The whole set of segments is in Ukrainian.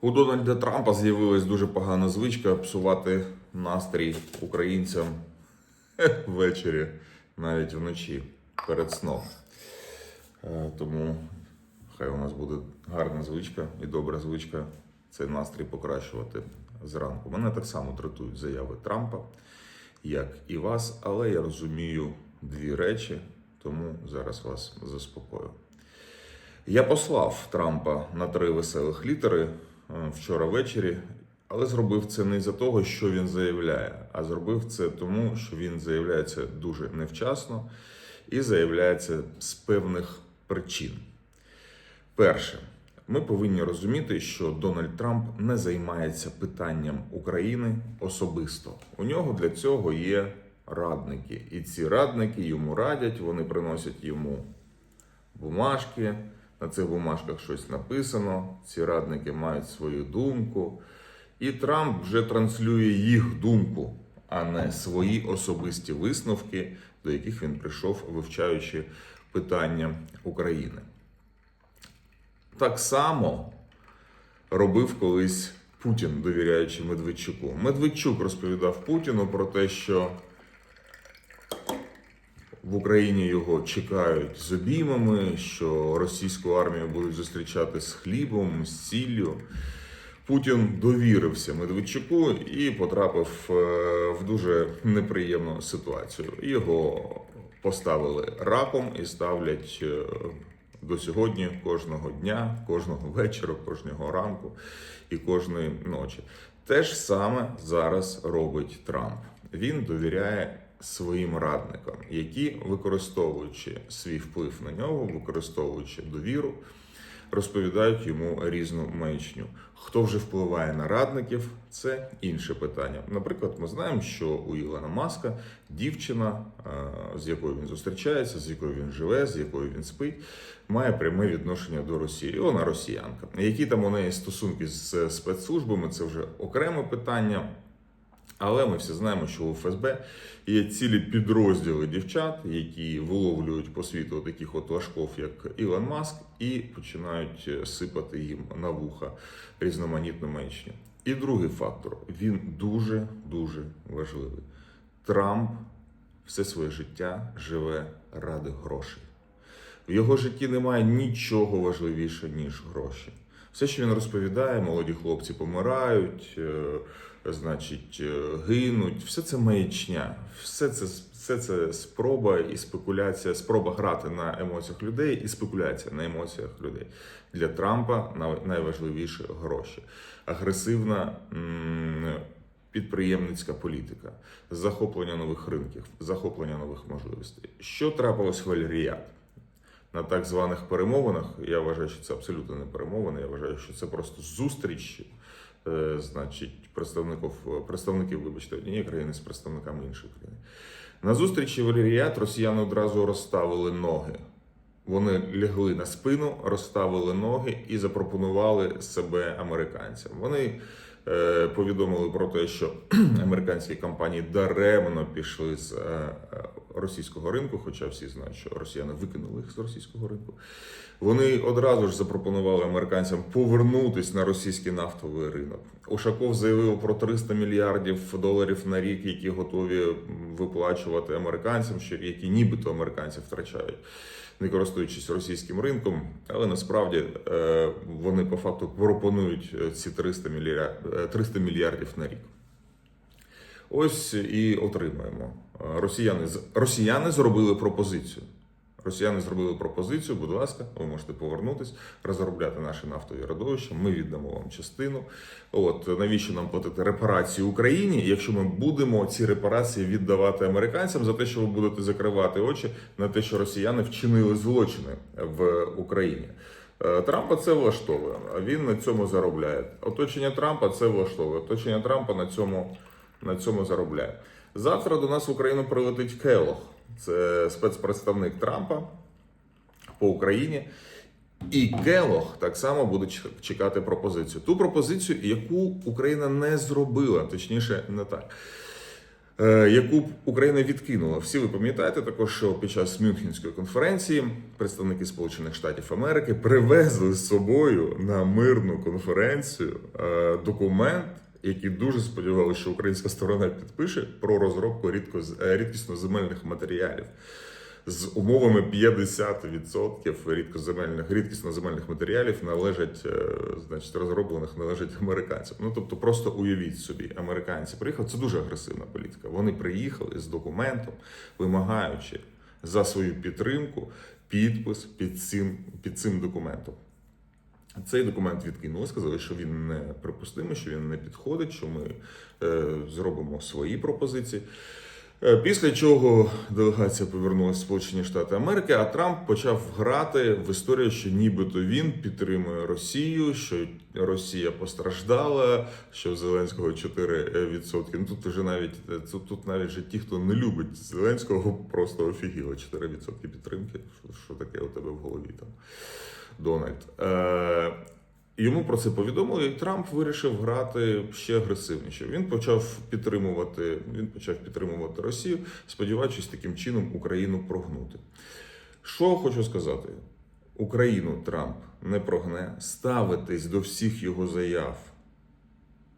У Дональда Трампа з'явилась дуже погана звичка псувати настрій українцям ввечері, навіть вночі перед сном. Е, Тому хай у нас буде гарна звичка і добра звичка цей настрій покращувати зранку. Мене так само дратують заяви Трампа, як і вас, але я розумію дві речі, тому зараз вас заспокою. Я послав Трампа на три веселих літери вчора ввечері, але зробив це не за того, що він заявляє, а зробив це тому, що він заявляється дуже невчасно і заявляється з певних причин. Перше, ми повинні розуміти, що Дональд Трамп не займається питанням України особисто. У нього для цього є радники, і ці радники йому радять, вони приносять йому бумажки. На цих бумажках щось написано. Ці радники мають свою думку. І Трамп вже транслює їх думку, а не свої особисті висновки, до яких він прийшов, вивчаючи питання України. Так само робив колись Путін, довіряючи Медведчуку. Медведчук розповідав Путіну про те, що в Україні його чекають з обіймами, що російську армію будуть зустрічати з хлібом, з сіллю. Путін довірився Медведчуку і потрапив е, в дуже неприємну ситуацію. Його поставили раком і ставлять е, до сьогодні кожного дня, кожного вечора, кожного ранку і кожної ночі. Те ж саме зараз робить Трамп. Він довіряє своїм радникам, які, використовуючи свій вплив на нього, використовуючи довіру, розповідають йому різну маячню. Хто вже впливає на радників, це інше питання. Наприклад, ми знаємо, що у Ілона Маска дівчина, е, з якою він зустрічається, з якою він живе, з якою він спить, має пряме відношення до Росії. Вона росіянка. Які там у неї стосунки з спецслужбами, це вже окреме питання. Але ми всі знаємо, що у ФСБ є цілі підрозділи дівчат, які виловлюють по світу таких от лашков, як Ілон Маск, і починають е, сипати їм на вуха різноманітну маячню. І другий фактор він дуже дуже важливий. Трамп все своє життя живе ради грошей. В його житті немає нічого важливіше, ніж гроші. Все, що він розповідає, молоді хлопці помирають, е, значить, е, гинуть. Все це маячня, все це, все це спроба і спекуляція, спроба грати на емоціях людей і спекуляція на емоціях людей. Для Трампа най- найважливіше гроші. Агресивна підприємницька політика, захоплення нових ринків, захоплення нових можливостей. Що трапилось в Аль-Ріяд? На так званих перемовинах. Я вважаю, що це абсолютно не перемовини. Я вважаю, що це просто зустріч, е, значить, представників, представників, вибачте, однієї країни з представниками іншої країни. На зустрічі в росіяни одразу розставили ноги. Вони лягли на спину, розставили ноги і запропонували себе американцям. Вони е, повідомили про те, що американські компанії даремно пішли з е, е, російського ринку, хоча всі знають, що росіяни викинули їх з російського ринку. Вони одразу ж запропонували американцям повернутись на російський нафтовий ринок. Ушаков заявив про 300 мільярдів доларів на рік, які готові виплачувати американцям, що які нібито американці втрачають не користуючись російським ринком, але насправді е, вони по факту пропонують е, ці 300 мільярдів, 300 мільярдів на рік. Ось і отримаємо. Е, Росіяни, росіяни зробили пропозицію. Росіяни зробили пропозицію, будь ласка, ви можете повернутись, розробляти наші нафтові родовища. Ми віддамо вам частину. От навіщо нам платити репарації Україні, якщо ми будемо ці репарації віддавати американцям за те, що ви будете закривати очі на те, що росіяни вчинили злочини в Україні. Е, Трампа це влаштовує. Він на цьому заробляє. Оточення Трампа це влаштовує. Оточення Трампа на цьому, на цьому заробляє. Завтра до нас в Україну прилетить Келох. Це спецпредставник Трампа по Україні. І Келох так само буде чекати пропозицію. Ту пропозицію, яку Україна не зробила, точніше, не так. е, яку б Україна відкинула. Всі ви пам'ятаєте також, що під час Мюнхенської конференції представники Сполучених Штатів Америки привезли з собою на мирну конференцію е, документ, який дуже сподівалися, що українська сторона підпише про розробку рідко- е, рідкісноземельних матеріалів. З умовами 50% рідкоземельних рідкісноземельних матеріалів належать, е, значить, розроблених належать американцям. Ну тобто, просто уявіть собі, американці приїхали. Це дуже агресивна політика. Вони приїхали з документом, вимагаючи за свою підтримку підпис під цим, під цим документом. Цей документ відкинули, сказали, що він не припустимий, що він не підходить, що ми е, зробимо свої пропозиції. Е, Після чого делегація повернулася в Сполучені Штати Америки, а Трамп почав грати в історію, що нібито він підтримує Росію, що Росія постраждала, що Зеленського 4%. Ну тут вже навіть е, тут, навіть же ті, хто не любить Зеленського, просто офігіли 4% підтримки. Що, що таке у тебе в голові там? Дональд. Е, Йому про це повідомили, і Трамп вирішив грати ще агресивніше. Він почав підтримувати, він почав підтримувати Росію, сподіваючись таким чином Україну прогнути. Що хочу сказати: Україну Трамп не прогне, ставитись до всіх його заяв,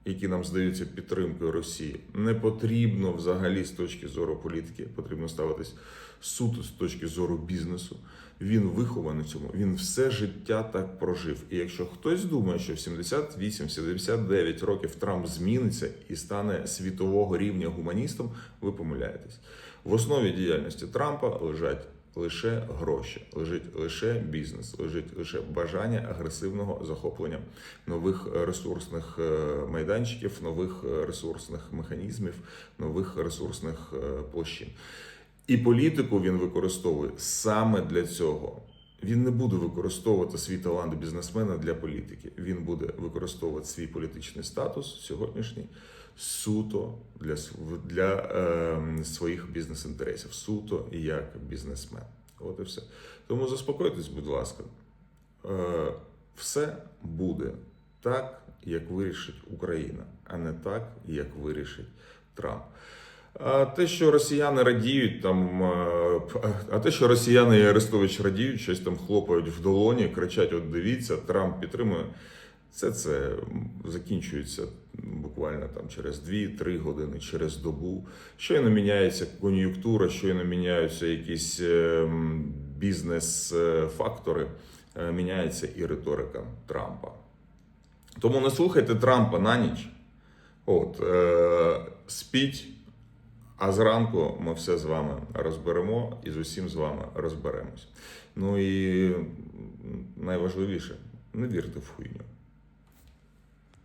які нам здаються підтримкою Росії, не потрібно взагалі з точки зору політики, потрібно ставитись суто з точки зору бізнесу. Він вихований цьому, він все життя так прожив. І якщо хтось думає, що в 78-79 років Трамп зміниться і стане світового рівня гуманістом, ви помиляєтесь. В основі діяльності Трампа лежать лише гроші, лежить лише бізнес, лежить лише бажання агресивного захоплення нових ресурсних е, майданчиків, нових е, ресурсних механізмів, нових ресурсних е, площин. І політику він використовує саме для цього. Він не буде використовувати свій талант бізнесмена для політики. Він буде використовувати свій політичний статус сьогоднішній суто для, для е, своїх бізнес-інтересів, суто як бізнесмен. От і все. Тому заспокойтесь, будь ласка, е, все буде так, як вирішить Україна, а не так, як вирішить Трамп. А те, що росіяни радіють там, а те, що росіяни і Арестович радіють, щось там хлопають в долоні, кричать: от дивіться, Трамп підтримує. Це це закінчується буквально там через 2-3 години, через добу. Щойно міняється кон'юнктура, щойно міняються якісь е, бізнес-фактори, е, міняється і риторика Трампа. Тому не слухайте Трампа на ніч. От, е, спіть, а зранку ми все з вами розберемо і з усім з вами розберемось. Ну і найважливіше, не вірте в хуйню.